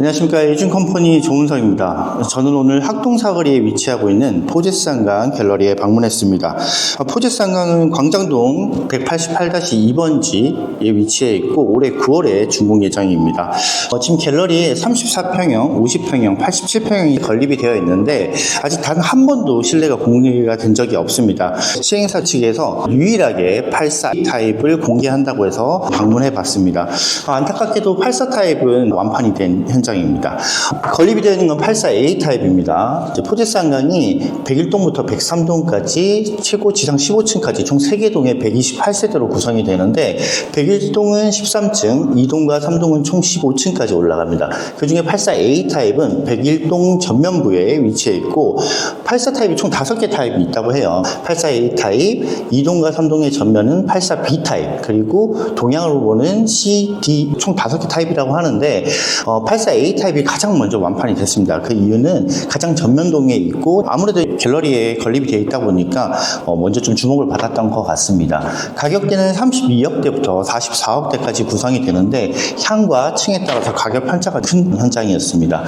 안녕하십니까 예준컴퍼니 조은성입니다. 저는 오늘 학동사거리에 위치하고 있는 포제스한강 갤러리에 방문했습니다. 어, 포제스한강은 광장동 188-2번지에 위치해 있고 올해 9월에 준공 예정입니다. 어, 지금 갤러리에 34평형, 50평형, 87평형이 건립이 되어 있는데 아직 단 한 번도 실내가 공개가 된 적이 없습니다. 시행사 측에서 유일하게 84 타입을 공개한다고 해서 방문해 봤습니다. 어, 안타깝게도 84 타입은 완판이 된 현장 입니다. 건립이 되어 있는 건 84A 타입입니다. 포제스 한강이 101동부터 103동까지 최고 지상 15층까지 총 3개 동에 128세대로 구성이 되는데 101동은 13층, 2동과 3동은 총 15층까지 올라갑니다. 그 중에 84A 타입은 101동 전면부에 위치해 있고 84 타입이 총 5개 타입이 있다고 해요. 84A 타입, 2동과 3동의 전면은 84B 타입, 그리고 동양으로 보는 C, D 총 5개 타입이라고 하는데 어, 84A 타입이 가장 먼저 완판이 됐습니다. 그 이유는 가장 전면동에 있고 아무래도 갤러리에 건립이 되어 있다 보니까 어, 먼저 좀 주목을 받았던 것 같습니다. 가격대는 32억대부터 44억대까지 구성이 되는데 향과 층에 따라서 가격 편차가 큰 현장이었습니다.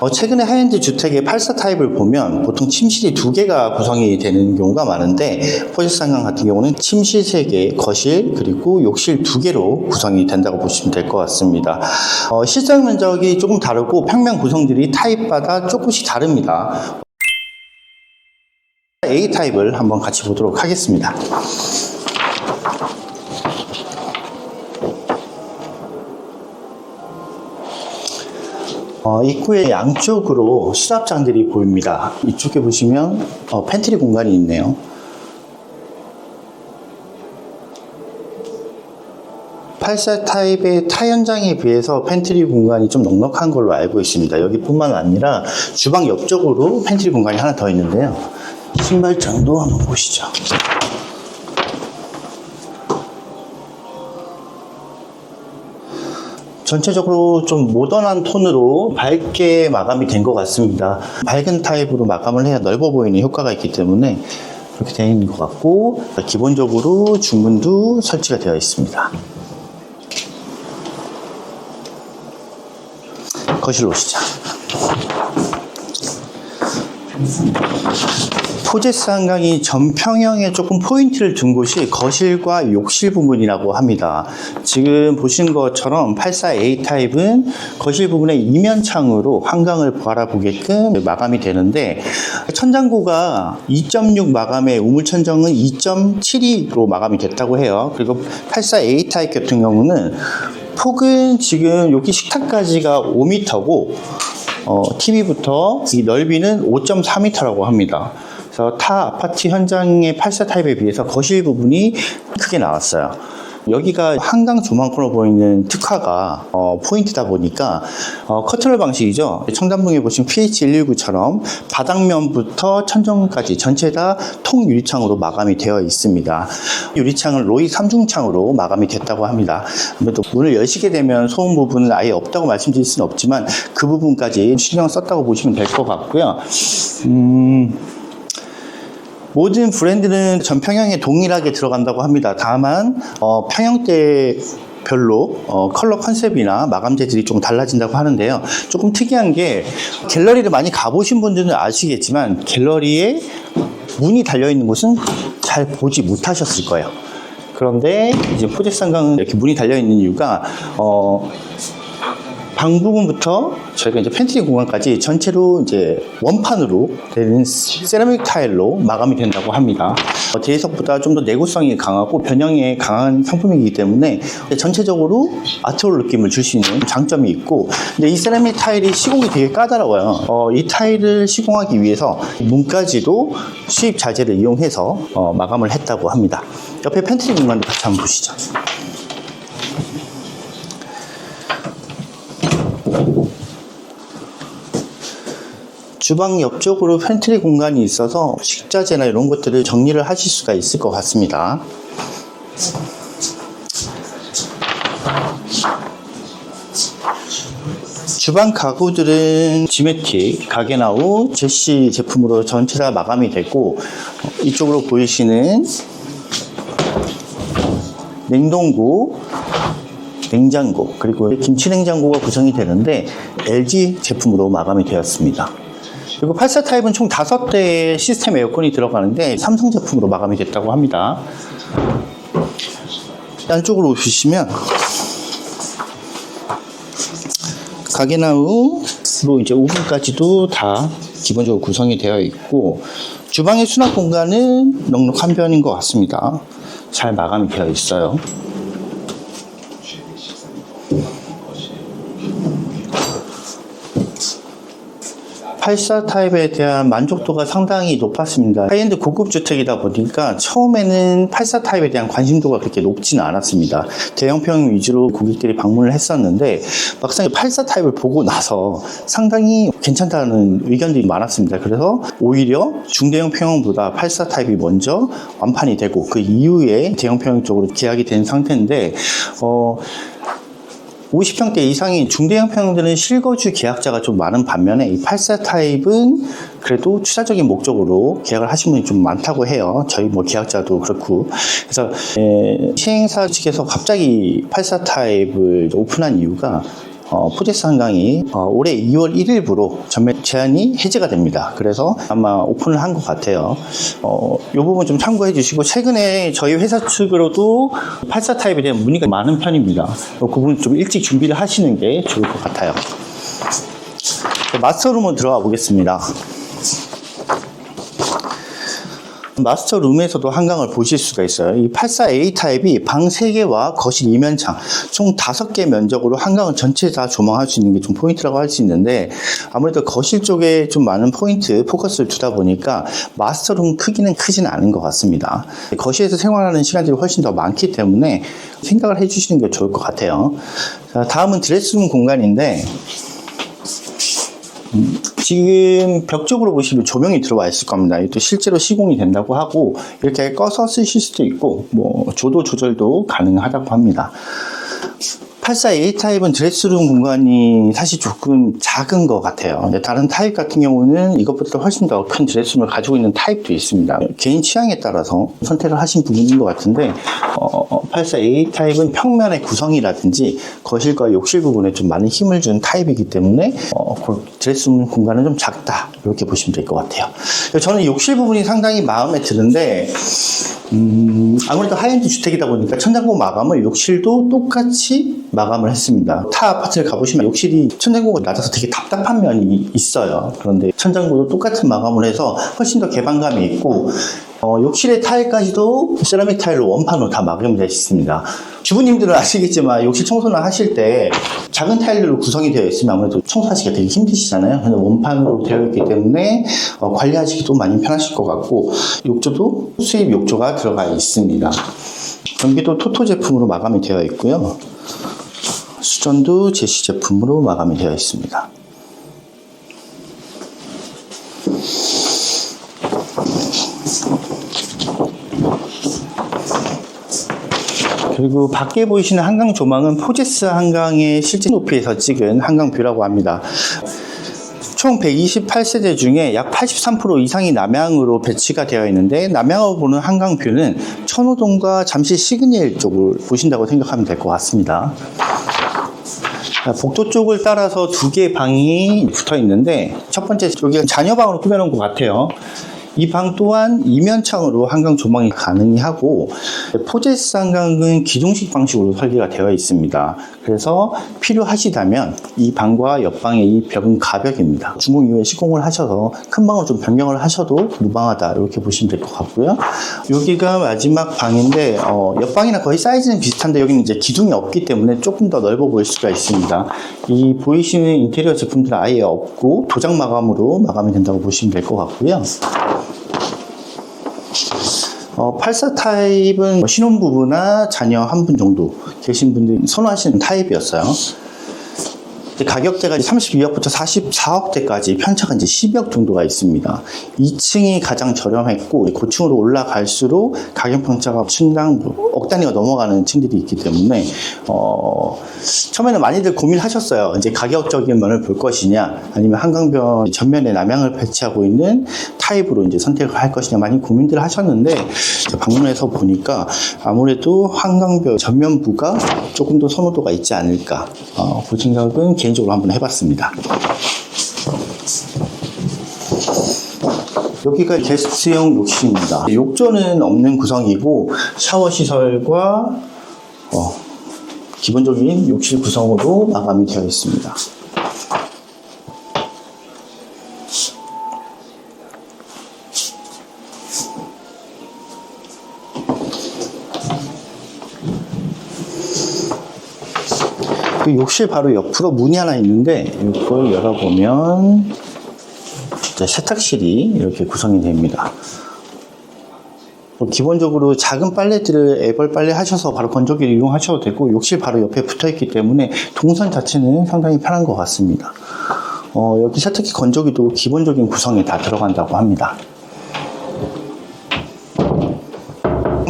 어, 최근에 하이엔드 주택의 84 타입을 보면 보통 침실이 두 개가 구성이 되는 경우가 많은데 한강 같은 경우는 침실 세 개, 거실 그리고 욕실 두 개로 구성이 된다고 보시면 될 것 같습니다. 어, 실장 면적이 조금 다르고 평면 구성들이 타입마다 조금씩 다릅니다. A 타입을 한번 같이 보도록 하겠습니다. 어, 입구의 양쪽으로 수납장들이 보입니다. 이쪽에 보시면 어, 팬트리 공간이 있네요. 84 타입의 타 현장에 비해서 팬트리 공간이 좀 넉넉한 걸로 알고 있습니다. 여기뿐만 아니라 주방 옆쪽으로 팬트리 공간이 하나 더 있는데요. 신발장도 한번 보시죠. 전체적으로 좀 모던한 톤으로 밝게 마감이 된 것 같습니다. 밝은 타입으로 마감을 해야 넓어 보이는 효과가 있기 때문에 그렇게 되어 있는 것 같고 기본적으로 중문도 설치가 되어 있습니다. 거실로 오시죠. 포제스 한강이 전평형에 조금 포인트를 둔 곳이 거실과 욕실 부분이라고 합니다. 지금 보신 것처럼 84A 타입은 거실 부분에 이면 창으로 한강을 바라보게끔 마감이 되는데 천장고가 2.6 마감에 우물 천정은 2.72로 마감이 됐다고 해요. 그리고 84A 타입 같은 경우는 폭은 지금 여기 식탁까지가 5m고 어, TV부터 이 넓이는 5.4m라고 합니다. 그래서 타 아파트 현장의 84 타입에 비해서 거실 부분이 크게 나왔어요. 여기가 한강 조망권으로 보이는 특화가 어, 포인트다 보니까 어, 커트널 방식이죠. 청담동에 보시면 PH119처럼 바닥면부터 천정까지 전체 다 통유리창으로 마감이 되어 있습니다. 유리창은 로이 3중창으로 마감이 됐다고 합니다. 아무래도 문을 여시게 되면 소음 부분은 아예 없다고 말씀드릴 수는 없지만 그 부분까지 신경 썼다고 보시면 될 것 같고요. 음, 모든 브랜드는 전 평형에 동일하게 들어간다고 합니다. 다만 어, 평형대 별로 어, 컬러 컨셉이나 마감재질이 조금 달라진다고 하는데요. 조금 특이한 게 갤러리를 많이 가보신 분들은 아시겠지만 갤러리에 문이 달려 있는 곳은 잘 보지 못하셨을 거예요. 그런데 이제 포제스 한강은 이렇게 문이 달려 있는 이유가 어, 방 부분부터 저희가 이제 팬트리 공간까지 전체로 이제 원판으로 되는 세라믹 타일로 마감이 된다고 합니다. 어, 대리석보다 좀 더 내구성이 강하고 변형에 강한 상품이기 때문에 전체적으로 아트홀 느낌을 줄 수 있는 장점이 있고 근데 이 세라믹 타일이 시공이 되게 까다로워요. 어, 이 타일을 시공하기 위해서 문까지도 수입 자재를 이용해서 어, 마감을 했다고 합니다. 옆에 팬트리 공간도 같이 한번 보시죠. 주방 옆쪽으로 팬트리 공간이 있어서 식자재나 이런 것들을 정리를 하실 수가 있을 것 같습니다. 주방 가구들은 지메틱, 가게나우, 제시 제품으로 전체 다 마감이 되고 어, 이쪽으로 보이시는 냉동고 냉장고 그리고 김치 냉장고가 구성이 되는데 LG 제품으로 마감이 되었습니다. 그리고 84 타입은 총 5대의 시스템 에어컨이 들어가는데 삼성 제품으로 마감이 됐다고 합니다. 안쪽으로 오시면 가게나무로 이제 오븐까지도 다 기본적으로 구성이 되어 있고 주방의 수납 공간은 넉넉한 편인 것 같습니다. 잘 마감이 되어 있어요. 84 타입에 대한 만족도가 상당히 높았습니다. 하이엔드 고급 주택이다 보니까 처음에는 84 타입에 대한 관심도가 그렇게 높지는 않았습니다. 대형평 위주로 고객들이 방문을 했었는데 막상 84 타입을 보고 나서 상당히 괜찮다는 의견들이 많았습니다. 그래서 오히려 중대형 평형보다 84 타입이 먼저 완판이 되고 그 이후에 대형 평형 쪽으로 계약이 된 상태인데 어 50평대 이상인 중대형 평형들은 실거주 계약자가 좀 많은 반면에 이84 타입은 그래도 투자적인 목적으로 계약을 하신 분이 좀 많다고 해요. 저희 뭐 계약자도 그렇고. 그래서 에, 시행사 측에서 갑자기 84 타입을 오픈한 이유가 어, 포제스 한강이 어, 올해 2월 1일부로 전매 제한이 해제가 됩니다. 그래서 아마 오픈을 한 것 같아요. 어, 이 부분 좀 참고해 주시고 최근에 저희 회사 측으로도 84 타입에 대한 문의가 많은 편입니다. 그 부분 좀 일찍 준비를 하시는 게 좋을 것 같아요. 마스터룸으로 들어가 보겠습니다. 마스터 룸에서도 한강을 보실 수가 있어요. 이 84A 타입이 방 3개와 거실 이면창 총 5개 면적으로 한강을 전체 다 조망할 수 있는 게 좀 포인트라고 할 수 있는데 아무래도 거실 쪽에 좀 많은 포인트 포커스를 두다 보니까 마스터 룸 크기는 크지는 않은 것 같습니다. 거실에서 생활하는 시간들이 훨씬 더 많기 때문에 생각을 해주시는 게 좋을 것 같아요. 자, 다음은 드레스룸 공간인데 지금 벽 쪽으로 보시면 조명이 들어와 있을 겁니다. 또 실제로 시공이 된다고 하고 이렇게 꺼서 쓰실 수도 있고 뭐 조도 조절도 가능하다고 합니다. 84A 타입은 드레스룸 공간이 사실 조금 작은 것 같아요. 다른 타입 같은 경우는 이것보다 훨씬 더 큰 드레스룸을 가지고 있는 타입도 있습니다. 개인 취향에 따라서 선택을 하신 부분인 것 같은데, 어, 84A 타입은 평면의 구성이라든지 거실과 욕실 부분에 좀 많은 힘을 준 타입이기 때문에, 어, 그 드레스룸 공간은 좀 작다. 이렇게 보시면 될 것 같아요. 저는 욕실 부분이 상당히 마음에 드는데, 음, 아무래도 하이엔드 주택이다 보니까 천장고 마감을 욕실도 똑같이 마감을 했습니다. 타 아파트를 가보시면 욕실이 천장고가 낮아서 되게 답답한 면이 있어요. 그런데 천장고도 똑같은 마감을 해서 훨씬 더 개방감이 있고 어, 욕실의 타일까지도 세라믹 타일로 원판으로 다 마감되어 있습니다. 주부님들은 아시겠지만 욕실 청소를 하실 때 작은 타일로 구성이 되어 있으면 아무래도 청소하시기가 되게 힘드시잖아요. 근데 원판으로 되어 있기 때문에 어, 관리하시기도 많이 편하실 것 같고 욕조도 수입 욕조가 들어가 있습니다. 전기도 토토 제품으로 마감이 되어 있고요. 수전도 제시 제품으로 마감이 되어 있습니다. 그리고 밖에 보이시는 한강 조망은 포제스 한강의 실제 높이에서 찍은 한강 뷰라고 합니다. 총 128세대 중에 약 83% 이상이 남향으로 배치가 되어 있는데 남향으로 보는 한강뷰는 천호동과 잠실 시그니엘 쪽을 보신다고 생각하면 될 것 같습니다. 복도 쪽을 따라서 두 개의 방이 붙어 있는데 첫 번째 여기가 자녀방으로 꾸며놓은 것 같아요. 이 방 또한 이면창으로 한강 조망이 가능하고 포제스 한강은 기둥식 방식으로 설계가 되어 있습니다. 그래서 필요하시다면 이 방과 옆방의 이 벽은 가벽입니다. 중공 이후에 시공을 하셔서 큰 방으로 좀 변경을 하셔도 무방하다 이렇게 보시면 될 것 같고요. 여기가 마지막 방인데 어, 옆방이나 거의 사이즈는 비슷한데 여기는 이제 기둥이 없기 때문에 조금 더 넓어 보일 수가 있습니다. 이 보이시는 인테리어 제품들은 아예 없고 도장 마감으로 마감이 된다고 보시면 될 것 같고요. 어, 84 타입은 뭐 신혼부부나 자녀 한 분 정도 계신 분들이 선호하시는 타입이었어요. 가격대가 32억부터 44억대까지 편차가 이제 10억 정도가 있습니다. 2층이 가장 저렴했고 고층으로 올라갈수록 가격 편차가 층당 억 단위가 넘어가는 층들이 있기 때문에 어, 처음에는 많이들 고민하셨어요. 이제 가격적인 면을 볼 것이냐, 아니면 한강변 전면에 남향을 배치하고 있는 타입으로 이제 선택을 할 것이냐 많이 고민들 하셨는데 방문해서 보니까 아무래도 한강변 전면부가 조금 더 선호도가 있지 않을까. 어, 그 생각은 개인적으로 한번 해봤습니다. 여기가 게스트용 욕실입니다. 욕조는 없는 구성이고 샤워 시설과 어, 기본적인 욕실 구성으로 마감이 되어 있습니다. 그 욕실 바로 옆으로 문이 하나 있는데 이걸 열어보면 세탁실이 이렇게 구성이 됩니다. 뭐 기본적으로 작은 빨래들을 애벌 빨래 하셔서 바로 건조기를 이용하셔도 되고 욕실 바로 옆에 붙어 있기 때문에 동선 자체는 상당히 편한 것 같습니다. 어, 여기 세탁기 건조기도 기본적인 구성에 다 들어간다고 합니다.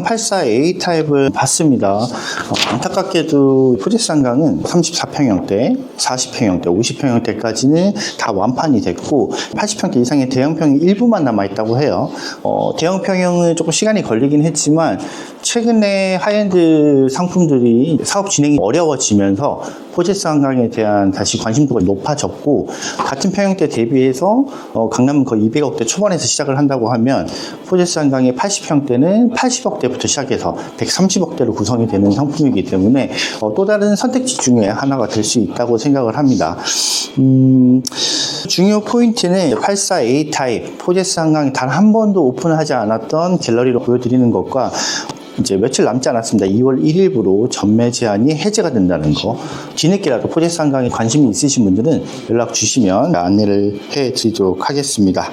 84A 타입을 봤습니다. 어, 안타깝게도 한강은 34평형대, 40평형대, 50평형대까지는 다 완판이 됐고 80평대 이상의 대형평이 일부만 남아 있다고 해요. 어, 대형평형은 조금 시간이 걸리긴 했지만 최근에 하이엔드 상품들이 사업 진행이 어려워지면서 한강에 대한 다시 관심도가 높아졌고 같은 평형대 대비해서 어, 강남은 거의 200억대 초반에서 시작을 한다고 하면 한강의 80평대는 80억대부터 시작해서 130억대로 구성이 되는 상품이기 때문에 어, 또 다른 선택지 중에 하나가 될 수 있다고 생각을 합니다. 음, 중요 포인트는 84A 타입 포제스 한강이 단 한 번도 오픈하지 않았던 갤러리로 보여드리는 것과 이제 며칠 남지 않았습니다. 2월 1일부로 전매 제한이 해제가 된다는 거. 뒤늦게라도 포제스 한강에 관심이 있으신 분들은 연락 주시면 안내를 해 드리도록 하겠습니다.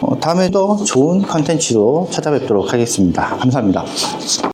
어, 다음에도 좋은 컨텐츠로 찾아뵙도록 하겠습니다. 감사합니다.